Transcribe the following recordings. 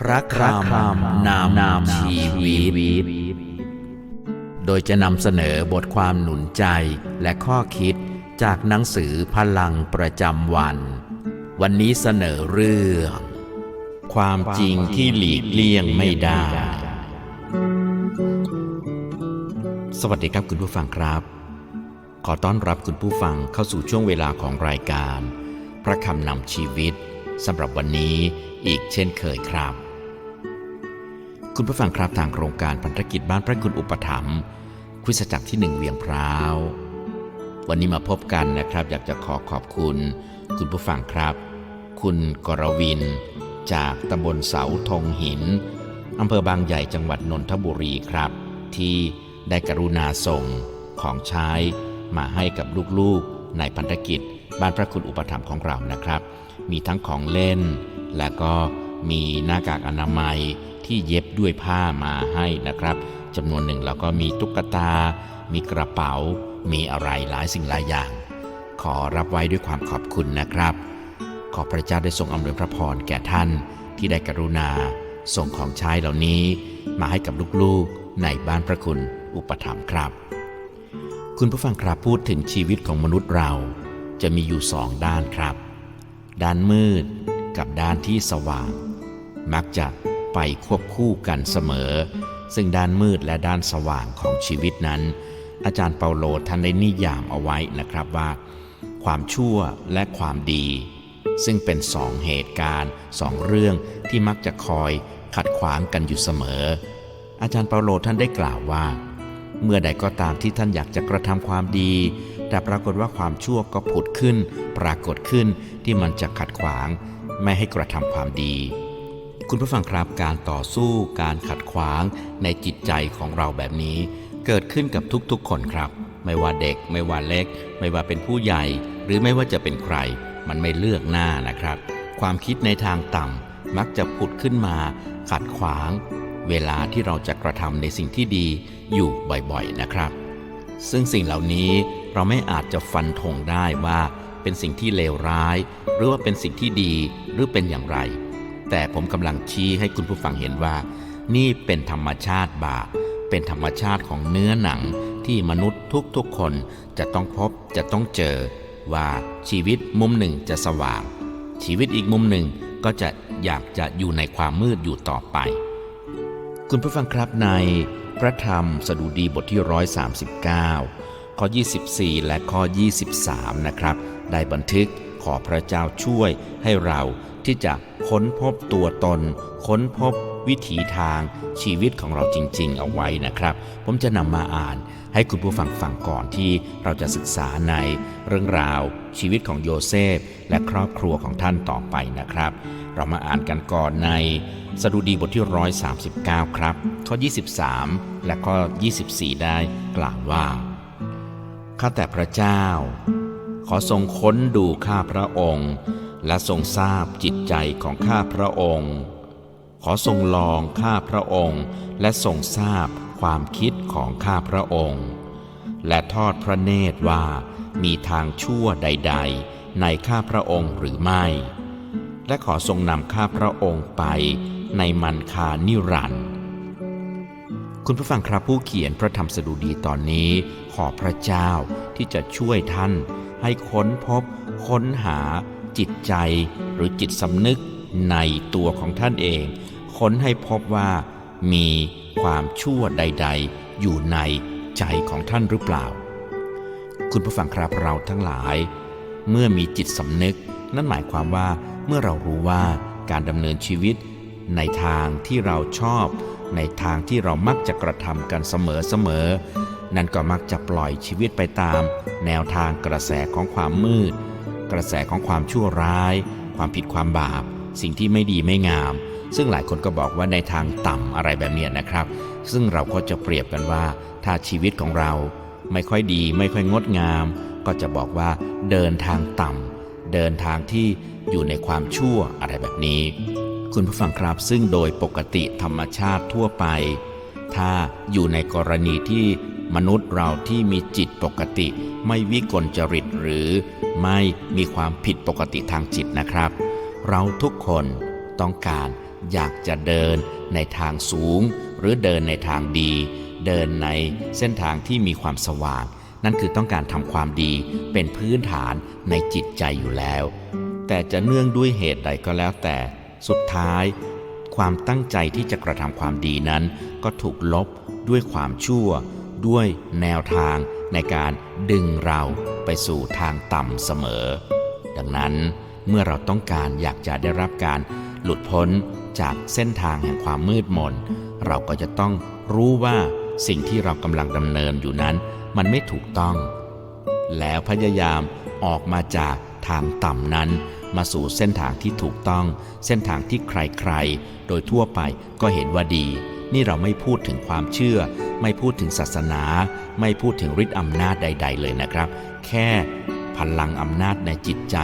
พระคำนามนามชีวิต โดยจะนำเสนอบทความหนุนใจและข้อคิดจากหนังสือพลังประจำวัน วันนี้เสนอเรื่อง ความจริงที่หลีกเลี่ยงไม่ได้ สวัสดีครับคุณผู้ฟังครับ ขอต้อนรับคุณผู้ฟังเข้าสู่ช่วงเวลาของรายการ พระคำนำชีวิต สำหรับวันนี้อีกเช่นเคยครับ คุณผู้ฟังครับทางโครงการพันธกิจบ้านพระคุณอุปถัมภ์คริสตจักรที่หนึ่งเวียงพร้าว วันนี้มาพบกันนะครับ อยากจะขอขอบคุณ คุณผู้ฟังครับ คุณกรวิน จากตำบลเสาธงหินอำเภอบางใหญ่จังหวัดนนทบุรีครับ ที่ได้กรุณาส่งของใช้มาให้กับลูกๆ ในพันธกิจบ้านพระคุณอุปถัมภ์ของเรานะครับ มีทั้งของเล่น และก็มีหน้ากากอนามัยที่เย็บด้วยผ้ามาให้นะครับจำนวนหนึ่งแล้วก็มีตุ๊กตา มีกระเป๋า มีอะไรหลายสิ่งหลายอย่าง ขอรับไว้ด้วยความขอบคุณนะครับ ขอพระเจ้าได้ทรงอำนวยพระพรแก่ท่านที่ได้กรุณา ส่งของใช้เหล่านี้ มาให้กับลูกๆในบ้านพระคุณอุปถัมภ์ครับ คุณผู้ฟังครับพูดถึงชีวิตของมนุษย์เรา จะมีอยู่สองด้านครับ ด้านมืดกับด้านที่สว่าง มักจะไปควบคู่กันเสมอ ซึ่งด้านมืดและด้านสว่างของชีวิตนั้น อาจารย์เปาโลท่านได้นิยามเอาไว้นะครับว่า ความชั่วและความดี ซึ่งเป็นสองเหตุการณ์สองเรื่องที่มักจะคอยขัดขวางกันอยู่เสมอ อาจารย์เปาโลท่านได้กล่าวว่า เมื่อใดก็ตามที่ท่านอยากจะกระทำความดี แต่ปรากฏว่าความชั่วก็ผุดขึ้น ปรากฏขึ้นที่มันจะขัดขวาง ไม่ให้กระทำความดี คุณผู้ฟังครับการต่อสู้ การขัดขวางในจิตใจของเราแบบนี้ เกิดขึ้นกับทุกๆ คนครับ ไม่ว่าเด็ก ไม่ว่าเล็ก ไม่ว่าเป็นผู้ใหญ่ หรือไม่ว่าจะเป็นใคร มันไม่เลือกหน้านะครับ ความคิดในทางต่ำมักจะผุดขึ้นมา ขัดขวาง เวลาที่เราจะกระทำในสิ่งที่ดีอยู่บ่อยๆนะครับ ซึ่งสิ่งเหล่านี้ เราไม่อาจจะฟันธงได้ว่าเป็นสิ่งที่เลวร้าย หรือว่าเป็นสิ่งที่ดีหรือเป็นอย่างไร แต่ผมกำลังชี้ให้คุณผู้ฟังเห็นว่า นี่เป็นธรรมชาติบาปเป็นธรรมชาติของเนื้อหนังที่มนุษย์ทุกๆคนจะต้องพบจะต้องเจอว่าชีวิตมุมหนึ่งจะสว่าง ชีวิตอีกมุมหนึ่งก็จะอยากจะอยู่ในความมืดอยู่ต่อไป คุณผู้ฟังครับในพระธรรมสดุดีบทที่ 139 ข้อ 24 และข้อ 23 นะครับ ได้บันทึกขอพระเจ้าช่วยให้เราที่จะค้นพบตัวตน ค้นพบวิถีทางชีวิตของเราจริง ๆ เอาไว้นะครับ ผมจะนำมาอ่านให้คุณผู้ฟังฟังก่อนที่เราจะศึกษาในเรื่องราวชีวิตของโยเซฟ และครอบครัวของท่านต่อไปนะครับ เรามาอ่านกันก่อนในสดุดีบทที่ 139 ครับ ข้อ 23 และข้อ 24 ได้กล่าวว่า ข้าแต่พระเจ้า ขอทรงค้นดูข้าพระองค์ และทรงทราบจิตใจของข้าพระองค์ ขอทรงลองข้าพระองค์ และทรงทราบความคิดของข้าพระองค์ และทอดพระเนตรว่ามีทางชั่วใด ๆ ในข้าพระองค์หรือไม่ และขอทรงนำข้าพระองค์ไปในมันคานิรันดร์ คุณผู้ฟังครับผู้เขียนพระธรรมสดุดีตอนนี้ ขอพระเจ้าที่จะช่วยท่าน ให้ค้นพบ ค้นหา จิตใจ หรือจิตสำนึกในตัวของท่านเอง ค้นให้พบว่า มีความชั่วใด ๆ อยู่ในใจของท่านหรือเปล่า คุณผู้ฟังครับเราทั้งหลาย เมื่อมีจิตสำนึก นั่นหมายความว่าเมื่อเรารู้ว่าการดำเนินชีวิตในทางที่เราชอบ ในทางที่เรามักจะกระทำกันเสมอๆ นั่นก็มักจะปล่อยชีวิตไปตาม แนวทางกระแสของความมืด กระแสของความชั่วร้าย ความผิดความบาป สิ่งที่ไม่ดีไม่งาม ซึ่งหลายคนก็บอกว่าในทางต่ำอะไรแบบเนี้ยนะครับ ซึ่งเราก็จะเปรียบกันว่า ถ้าชีวิตของเราไม่ค่อยดีไม่ค่อยงดงาม ก็จะบอกว่าเดินทางต่ำเดินทางที่อยู่ในความชั่วอะไรแบบนี้ คุณผู้ฟังครับซึ่งโดยปกติธรรมชาติทั่วไป ถ้าอยู่ในกรณีที่มนุษย์เราที่มีจิตปกติ ไม่วิกลจริตหรือไม่มีความผิดปกติทางจิตนะครับ เราทุกคนต้องการอยากจะเดินในทางสูง หรือเดินในทางดี เดินในเส้นทางที่มีความสว่าง นั่นคือต้องการทำความดีเป็นพื้นฐานในจิตใจอยู่แล้ว แต่จะเนื่องด้วยเหตุใดก็แล้วแต่ สุดท้าย ความตั้งใจที่จะกระทำความดีนั้น ก็ถูกลบด้วยความชั่ว ด้วยแนวทางในการดึงเราไปสู่ทางต่ำเสมอ ดังนั้นเมื่อเราต้องการอยากจะได้รับการหลุดพ้นจากเส้นทางแห่งความมืดมน เราก็จะต้องรู้ว่าสิ่งที่เรากำลังดำเนินอยู่นั้น มันไม่ถูกต้อง แล้วพยายามออกมาจากทางต่ำนั้น มาสู่เส้นทางที่ถูกต้อง เส้นทางที่ใครๆ โดยทั่วไปก็เห็นว่าดี นี่เราไม่พูดถึงความเชื่อ ไม่พูดถึงศาสนา ไม่พูดถึงฤทธิ์อำนาจใด ๆ เลยนะครับ แค่พลังอำนาจในจิตใจ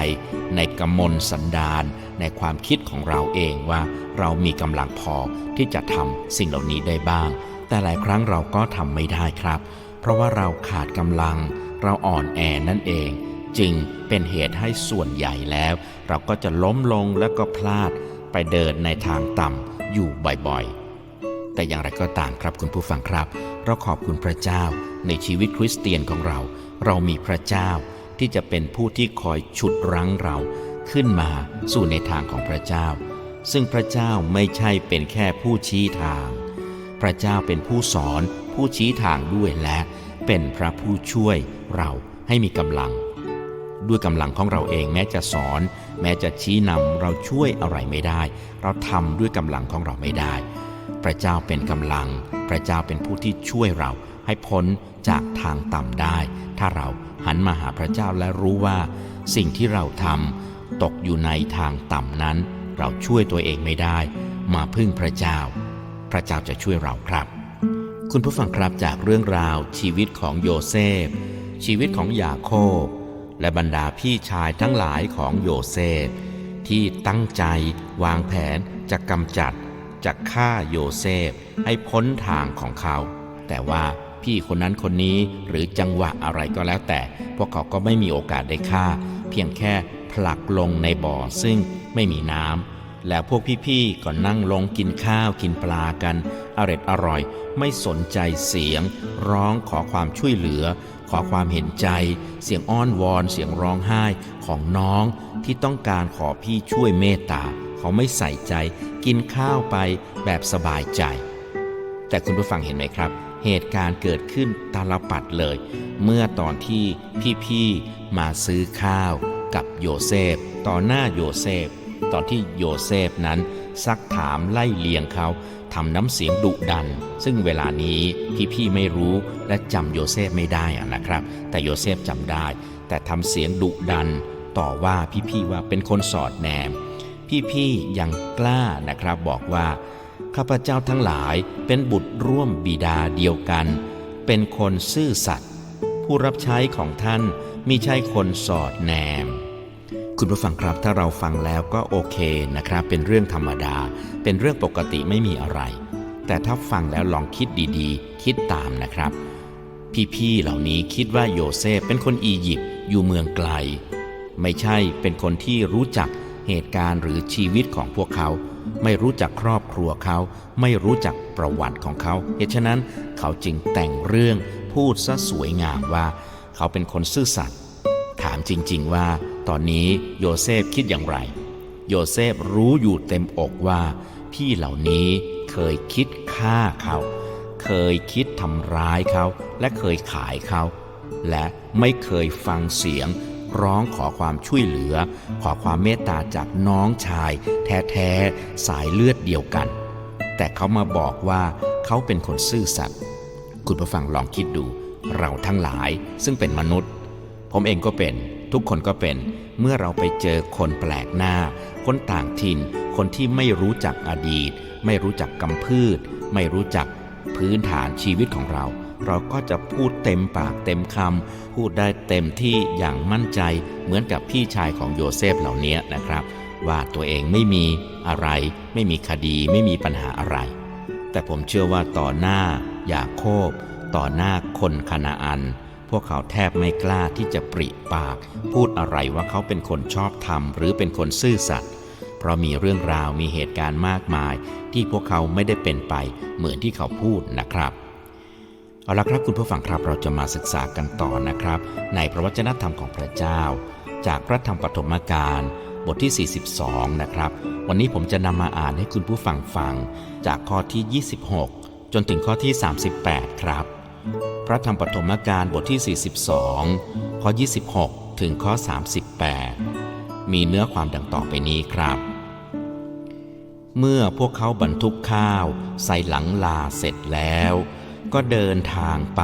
ในกำมลสันดานในความคิดของเราเองว่าเรามีกำลังพอที่จะทำสิ่งเหล่านี้ได้บ้าง แต่หลายครั้งเราก็ทำไม่ได้ครับ เพราะว่าเราขาดกำลัง เราอ่อนแอนั่นเอง จึงเป็นเหตุให้ส่วนใหญ่แล้ว เราก็จะล้มลงแล้วก็พลาดไปเดินในทางต่ำอยู่บ่อยๆ แต่อย่างไรก็ตามครับคุณผู้ฟังครับ เราขอบคุณพระเจ้าในชีวิตคริสเตียนของเรา เรามีพระเจ้าที่จะเป็นผู้ที่คอยฉุดรั้งเราขึ้นมาสู่ในทางของพระเจ้า ซึ่งพระเจ้าไม่ใช่เป็นแค่ผู้ชี้ทาง พระเจ้าเป็นผู้สอนผู้ชี้ทางด้วยและเป็นพระผู้ช่วยเราให้มีกำลัง ด้วยกำลังของเราเอง แม้จะสอน แม้จะชี้นำเราช่วยอะไรไม่ได้ เราทำด้วยกำลังของเราไม่ได้ พระเจ้าเป็นกำลัง พระเจ้าเป็นผู้ที่ช่วยเราให้พ้นจากทางต่ำได้ ถ้าเราหันมาหาพระเจ้าและรู้ว่า สิ่งที่เราทำตกอยู่ในทางต่ำนั้น เราช่วยตัวเองไม่ได้ มาพึ่งพระเจ้า พระเจ้าจะช่วยเราครับ คุณผู้ฟังครับจากเรื่องราวชีวิตของโยเซฟชีวิตของยาโคบ และบรรดาพี่ชายทั้งหลายของโยเซฟ ที่ตั้งใจวางแผนจะกำจัดจะฆ่าโยเซฟให้พ้นทางของเขา แต่ว่าพี่คนนั้นคนนี้หรือจังหวะอะไรก็แล้วแต่ พวกเขาก็ไม่มีโอกาสได้ฆ่า เพียงแค่ผลักลงในบ่อซึ่งไม่มีน้ำแล้วพวกพี่ๆก็นั่งลงกินข้าวกินปลากันอร็ดอร่อย ไม่สนใจเสียง ร้องขอความช่วยเหลือ ขอความเห็นใจ เสียงอ้อนวอน เสียงร้องไห้ของน้องที่ต้องการขอพี่ช่วยเมตตา เขาไม่ใส่ใจ กินข้าวไปแบบสบายใจ แต่คุณผู้ฟังเห็นไหมครับ เหตุการณ์เกิดขึ้นตาลปัดเลย เมื่อตอนที่พี่ๆมาซื้อข้าวกับโยเซฟ ต่อหน้าโยเซฟ ตอนที่โยเซฟนั้นซักถามไล่เลียงเขา ทำน้ำเสียงดุดัน ซึ่งเวลานี้พี่ๆไม่รู้และจำโยเซฟไม่ได้นะครับ แต่โยเซฟจำได้ แต่ทำเสียงดุดัน ต่อว่าพี่ๆว่าเป็นคนสอดแนม พี่ๆยังกล้านะครับบอกว่า ข้าพเจ้าทั้งหลายเป็นบุตรร่วมบิดาเดียวกัน เป็นคนซื่อสัตย์ผู้รับใช้ของท่านมิใช่คนสอดแนม คุณผู้ฟังครับถ้าเราฟังแล้วก็โอเคนะครับ เป็นเรื่องธรรมดา เป็นเรื่องปกติไม่มีอะไร แต่ถ้าฟังแล้วลองคิดดีๆ คิดตามนะครับ พี่ๆเหล่านี้คิดว่าโยเซฟเป็นคนอียิปต์อยู่เมืองไกล ไม่ใช่เป็นคนที่รู้จักเหตุการณ์หรือชีวิตของพวกเขา ไม่รู้จักครอบครัวเขา ไม่รู้จักประวัติของเขาเหตุฉะนั้นเขาจึงแต่งเรื่องพูดซะสวยงามว่า เขาเป็นคนซื่อสัตย์ถามจริง ๆว่า ตอนนี้โยเซฟคิดอย่างไร โยเซฟรู้อยู่เต็มอกว่า พี่เหล่านี้เคยคิดฆ่าเขา เคยคิดทำร้ายเขา และเคยขายเขา และไม่เคยฟังเสียง ร้องขอความช่วยเหลือ ขอความเมตตาจากน้องชาย แท้ๆสายเลือดเดียวกัน แต่เขามาบอกว่าเขาเป็นคนซื่อสัตย์คุณผู้ฟังลองคิดดู เราทั้งหลายซึ่งเป็นมนุษย์ ผมเองก็เป็น ทุกคนก็เป็น เมื่อเราไปเจอคนแปลกหน้า คนต่างถิ่น คนที่ไม่รู้จักอดีต ไม่รู้จักกำพืช ไม่รู้จักพื้นฐานชีวิตของเรา เราก็จะพูดเต็มปากเต็มคำพูดได้เต็มที่อย่างมั่นใจเหมือนกับพี่ชายของโยเซฟเหล่านี้นะครับ ว่าตัวเองไม่มีอะไร ไม่มีคดีไม่มีปัญหาอะไร แต่ผมเชื่อว่าต่อหน้ายาโคบ ต่อหน้าคนคานาอัน พวกเขาแทบไม่กล้าที่จะปริปาก พูดอะไรว่าเขาเป็นคนชอบธรรมหรือเป็นคนซื่อสัตย์เพราะมีเรื่องราวมีเหตุการณ์มากมาย ที่พวกเขาไม่ได้เป็นไปเหมือนที่เขาพูดนะครับเอาละครับคุณผู้ฟังครับเราจะมาศึกษากันต่อนะครับ ในพระวจนะธรรมของพระเจ้า จากพระธรรมปฐมกาลบทที่ 42 นะครับ วันนี้ผมจะนำมาอ่านให้คุณผู้ฟังฟัง จากข้อที่ 26 จนถึงข้อที่ 38 ครับ ระธรรมปฐมกาลบทที่ 42 ข้อ 26 ถึงข้อ 38 มีเนื้อความดังต่อไปนี้ครับ เมื่อพวกเขาบรรทุกข้าว ใส่หลังลาเสร็จแล้ว ก็เดินทางไป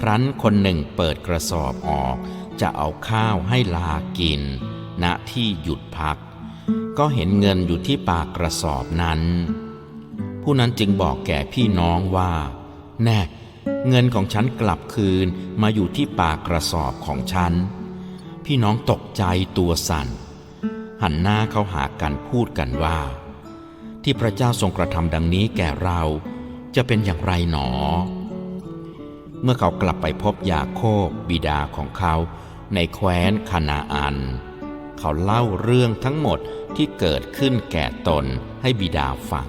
ครั้นคนหนึ่งเปิดกระสอบออก จะเอาข้าวให้ลากิน ณที่หยุดพัก ก็เห็นเงินอยู่ที่ปากกระสอบนั้น ผู้นั้นจึงบอกแก่พี่น้องว่า แน่ เงินของฉันกลับคืนมาอยู่ที่ปากกระสอบของฉัน พี่น้องตกใจตัวสั่น หันหน้าเข้าหากันพูดกันว่า ที่พระเจ้าทรงกระทำดังนี้แก่เราจะเป็นอย่างไรหนอ เมื่อเขากลับไปพบยาโคบบิดาของเขาในแคว้นคานาอัน เขาเล่าเรื่องทั้งหมดที่เกิดขึ้นแก่ตนให้บิดาฟัง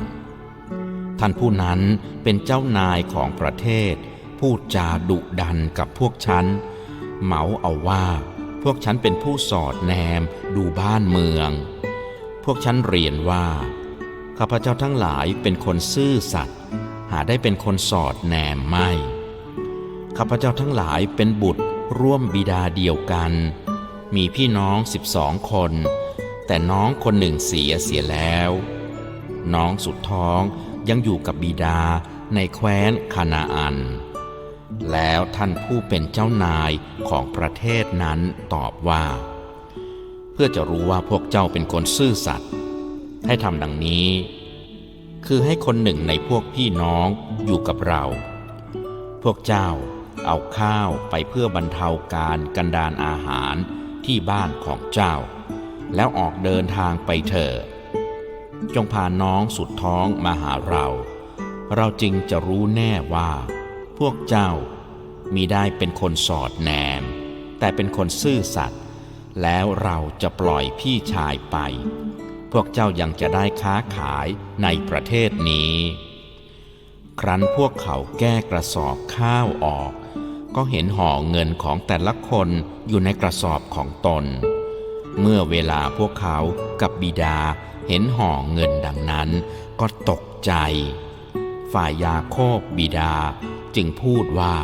ท่านผู้นั้นเป็นเจ้านายของประเทศ พูดจาดุดันกับพวกฉัน เหมาเอาว่า พวกฉันเป็นผู้สอดแนมดูบ้านเมือง พวกฉันเรียนว่า ข้าพเจ้าทั้งหลายเป็นคนซื่อสัตย์หาได้เป็นคนสอดแนมไม่ ข้าพเจ้าทั้งหลายเป็นบุตรร่วมบิดาเดียวกัน มีพี่น้องสิบสองคน แต่น้องคนหนึ่งเสียเสียแล้ว น้องสุดท้อง ยังอยู่กับบิดาในแคว้นคานาอัน แล้วท่านผู้เป็นเจ้านายของประเทศนั้นตอบว่า เพื่อจะรู้ว่าพวกเจ้าเป็นคนซื่อสัตย์ให้ทำดังนี้ คือให้คนหนึ่งในพวกพี่น้องอยู่กับเรา พวกเจ้าเอาข้าวไปเพื่อบรรเทาการกันดานอาหารที่บ้านของเจ้า แล้วออกเดินทางไปเถิด จงพาน้องสุดท้องมาหาเรา เราจึงจะรู้แน่ว่า พวกเจ้ามีได้เป็นคนสอดแนม แต่เป็นคนซื่อสัตย์แล้วเราจะปล่อยพี่ชายไป พวกเจ้ายังจะได้ค้าขายในประเทศนี้ ครั้นพวกเขาแก้กระสอบข้าวออก ก็เห็นห่อเงินของแต่ละคนอยู่ในกระสอบของตน เมื่อเวลาพวกเขากับบิดาเห็นห่อเงินดังนั้น ก็ตกใจ ฝ่ายยาโคบบิดาจึงพูดว่า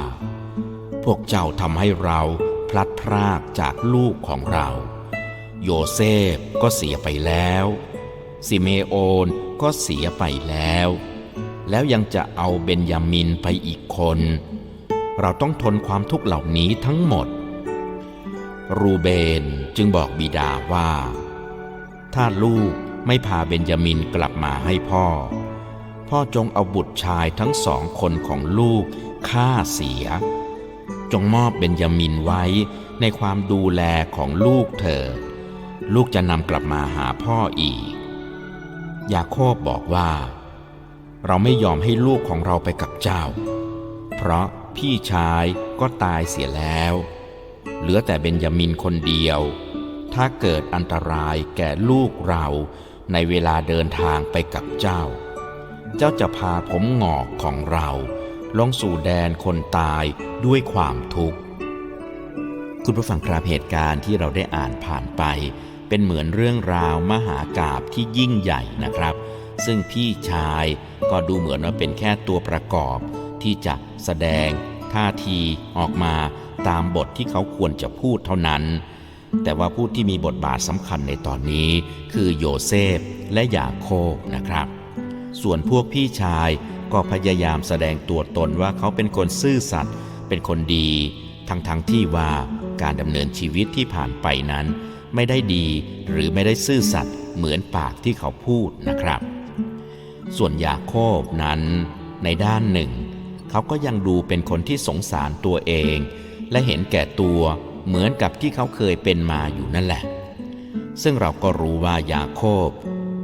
พวกเจ้าทำให้เราพลัดพรากจากลูกของเรา โยเซฟก็เสียไปแล้วซิเมโอนก็เสียไปแล้ว แล้วยังจะเอาเบนยามินไปอีกคน เราต้องทนความทุกข์เหล่านี้ทั้งหมด รูเบน จึงบอกบิดาว่า ถ้าลูกไม่พาเบนยามินกลับมาให้พ่อ พ่อจงเอาบุตรชายทั้งสองคนของลูกฆ่าเสีย จงมอบเบนยามินไว้ในความดูแลของลูกเธอ ลูกจะนำกลับมาหาพ่ออีก ยาโคบบอกว่า เราไม่ยอมให้ลูกของเราไปกับเจ้า เพราะพี่ชายก็ตายเสียแล้ว เหลือแต่เบนยามินคนเดียว ถ้าเกิดอันตรายแก่ลูกเราในเวลาเดินทางไปกับเจ้า เจ้าจะพาผมหงอกของเราลงสู่แดนคนตายด้วยความทุกข์ คุณผู้ฟังครับเหตุการณ์ที่เราได้อ่านผ่านไป เป็นเหมือนเรื่องราวมหากาบที่ยิ่งใหญ่นะครับ ซึ่งพี่ชายก็ดูเหมือนว่าเป็นแค่ตัวประกอบ ที่จะแสดงท่าทีออกมาตามบทที่เขาควรจะพูดเท่านั้น แต่ว่าผู้ที่มีบทบาทสำคัญในตอนนี้คือโยเซฟและยาโคบนะครับ ส่วนพวกพี่ชายก็พยายามแสดงตัวตนว่าเขาเป็นคนซื่อสัตย์เป็นคนดี ทั้งๆทที่ว่าการดำเนินชีวิตที่ผ่านไปนั้น ไม่ได้ดีหรือไม่ได้ซื่อสัตย์เหมือนปากที่เขาพูดนะครับ ส่วนยาโคบนั้น ในด้านหนึ่ง เขาก็ยังดูเป็นคนที่สงสารตัวเอง และเห็นแก่ตัว เหมือนกับที่เขาเคยเป็นมาอยู่นั่นแหละ ซึ่งเราก็รู้ว่ายาโคบ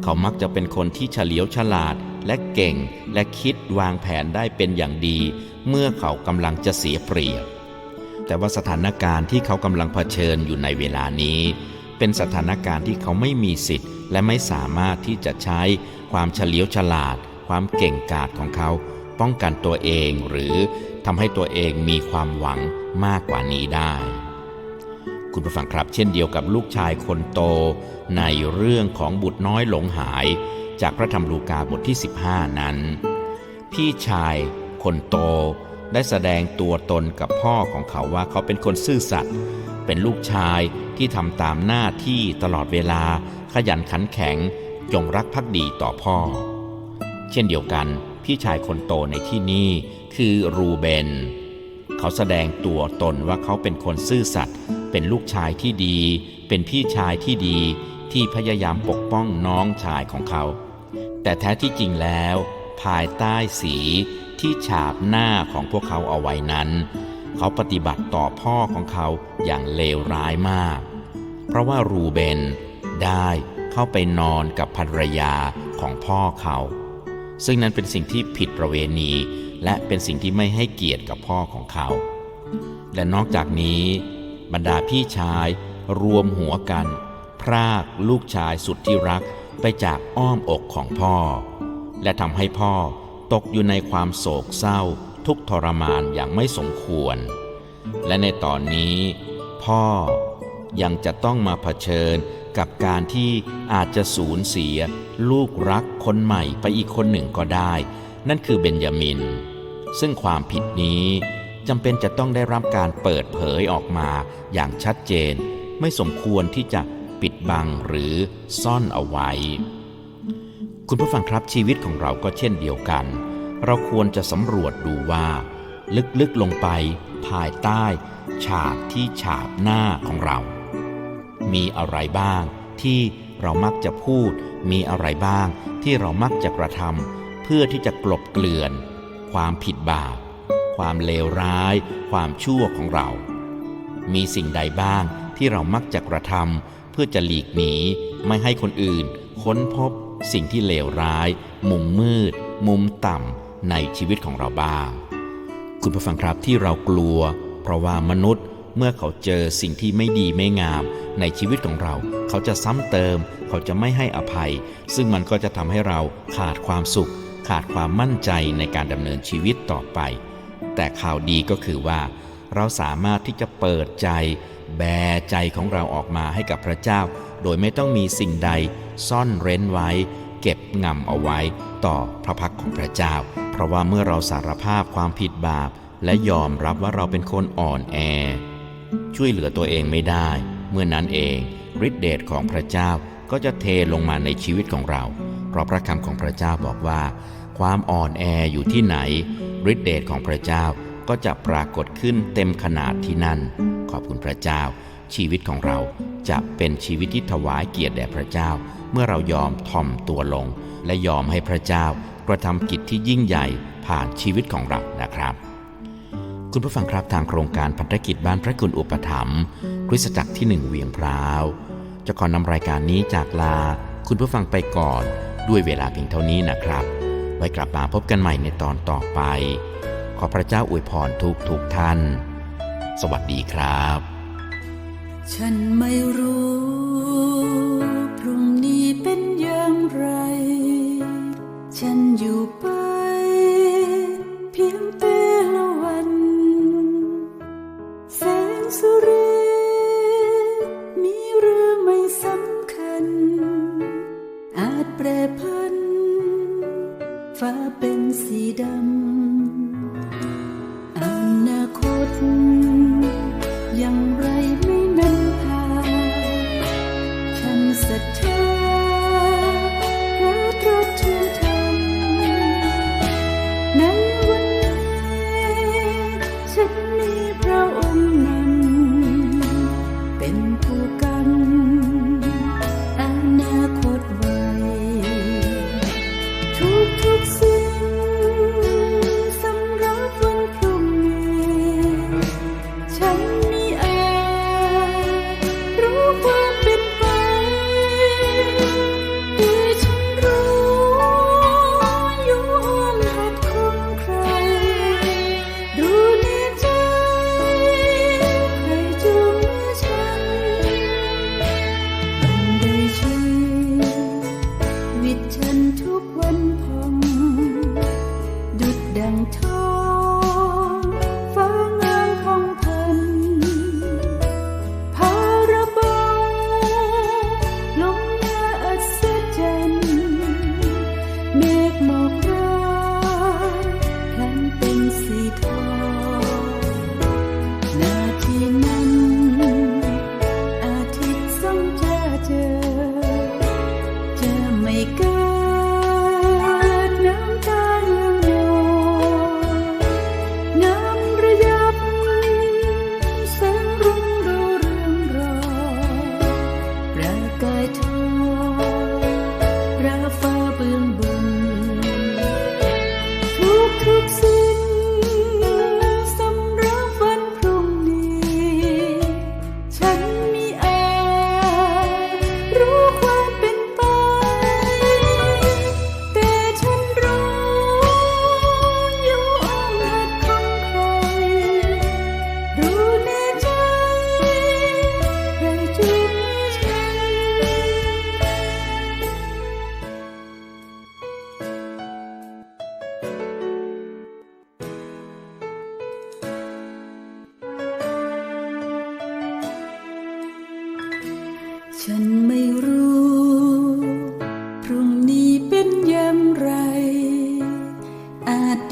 เขามักจะเป็นคนที่เฉลียวฉลาดและเก่งและคิดวางแผนได้เป็นอย่างดี เมื่อเขากำลังจะเสียเปรียบ แต่ว่าสถานการณ์ที่เขากำลังเผชิญอยู่ในเวลานี้ เป็นสถานการณ์ที่เขาไม่มีสิทธิ์ และไม่สามารถที่จะใช้ความเฉลียวฉลาด ความเก่งกาจของเขาป้องกันตัวเองหรือทำให้ตัวเองมีความหวังมากกว่านี้ได้ คุณผู้ฟังครับเช่นเดียวกับลูกชายคนโต ในเรื่องของบุตรน้อยหลงหาย จากพระธรรมลูกาบทที่ 15 นั้น พี่ชายคนโตได้แสดงตัวตนกับพ่อของเขาว่าเขาเป็นคนซื่อสัตย์ เป็นลูกชายที่ทำตามหน้าที่ตลอดเวลา ขยันขันแข็ง จงรักภักดีต่อพ่อ เช่นเดียวกัน พี่ชายคนโตในที่นี้คือรูเบน เขาแสดงตัวตนว่าเขาเป็นคนซื่อสัตย์ เป็นลูกชายที่ดี เป็นพี่ชายที่ดีที่พยายามปกป้องน้องชายของเขา แต่แท้ที่จริงแล้ว ภายใต้สีที่ฉาบหน้าของพวกเขาเอาไว้นั้น เขาปฏิบัติต่อพ่อของเขาอย่างเลวร้ายมาก เพราะว่ารูเบนได้เข้าไปนอนกับภรรยาของพ่อเขา ซึ่งนั้นเป็นสิ่งที่ผิดประเวณี และเป็นสิ่งที่ไม่ให้เกียรติกับพ่อของเขา และนอกจากนี้ บรรดาพี่ชายรวมหัวกัน พรากลูกชายสุดที่รักไปจากอ้อมอกของพ่อ และทำให้พ่อตกอยู่ในความโศกเศร้าทุกทรมานอย่างไม่สมควร และในตอนนี้ พ่อยังจะต้องมาเผชิญกับการที่อาจจะสูญเสีย ลูกรักคนใหม่ไปอีกคนหนึ่งก็ได้ นั่นคือเบนยามิน ซึ่งความผิดนี้ จำเป็นจะต้องได้รับการเปิดเผยออกมาอย่างชัดเจน ไม่สมควรที่จะปิดบังหรือซ่อนเอาไว้ คุณผู้ฟังครับชีวิตของเราก็เช่นเดียวกัน เราควรจะสำรวจดูว่า ลึกๆลงไปภายใต้ฉากที่ฉาบหน้าของเรา มีอะไรบ้างที่เรามักจะพูด มีอะไรบ้างที่เรามักจะกระทำเพื่อที่จะกลบเกลื่อน ความผิดบาป ความเลวร้าย ความชั่วของเรา มีสิ่งใดบ้างที่เรามักจะกระทำเพื่อจะหลีกหนีไม่ให้คนอื่น ค้นพบสิ่งที่เลวร้าย มุมมืด มุมต่ำในชีวิตของเราบ้าง คุณผู้ฟังครับที่เรากลัว เพราะว่ามนุษย์เมื่อเขาเจอสิ่งที่ไม่ดีไม่งาม ในชีวิตของเรา เขาจะซ้ำเติม เขาจะไม่ให้อภัย ซึ่งมันก็จะทำให้เราขาดความสุข ขาดความมั่นใจในการดำเนินชีวิตต่อไป แต่ข่าวดีก็คือว่า เราสามารถที่จะเปิดใจ แบใจของเราออกมาให้กับพระเจ้า โดยไม่ต้องมีสิ่งใดซ่อนเร้นไว้ เก็บงำเอาไว้ต่อพระพักของพระเจ้า เพราะว่าเมื่อเราสารภาพความผิดบาป และยอมรับว่าเราเป็นคนอ่อนแอ ช่วยเหลือตัวเองไม่ได้ เมื่อนั้นเองฤทธิเดชของพระเจ้าก็จะเทลงมาในชีวิตของเรา เพราะพระคำของพระเจ้าบอกว่า ความอ่อนแออยู่ที่ไหนฤทธิเดชของพระเจ้าก็จะปรากฏขึ้นเต็มขนาดที่นั่น ขอบคุณพระเจ้า ชีวิตของเราจะเป็นชีวิตที่ถวายเกียรติแด่พระเจ้า เมื่อเรายอมถ่อมตัวลง และยอมให้พระเจ้ากระทำกิจที่ยิ่งใหญ่ผ่านชีวิตของเรานะครับ คุณผู้ฟังครับทางโครงการพันธกิจบ้านพระคุณอุปถัมภ์คริสตจักรที่หนึ่งเวียงพร้าวจะขอนำรายการนี้จากลา คุณผู้ฟังไปก่อน ด้วยเวลาเพียงเท่านี้นะครับ ว้กลับมาพบกันใหม่ในตอนต่อไป ขอพระเจ้าอวยพรทุกทุกท่าน สวัสดีครับ ฉันไม่รู้พรุ่งนี้เป็นอย่างไร ฉันอยู่ไปเพียงแต่ละวันแสงสุริมีหรือไม่สำคัญ อาจแปรพัน สี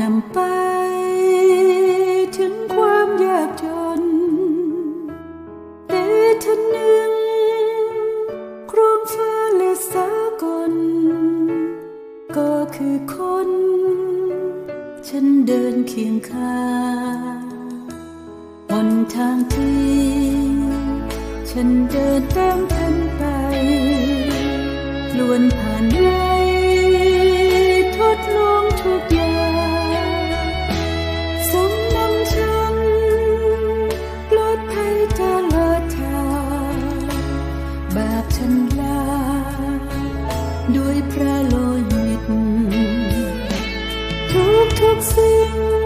อ toxic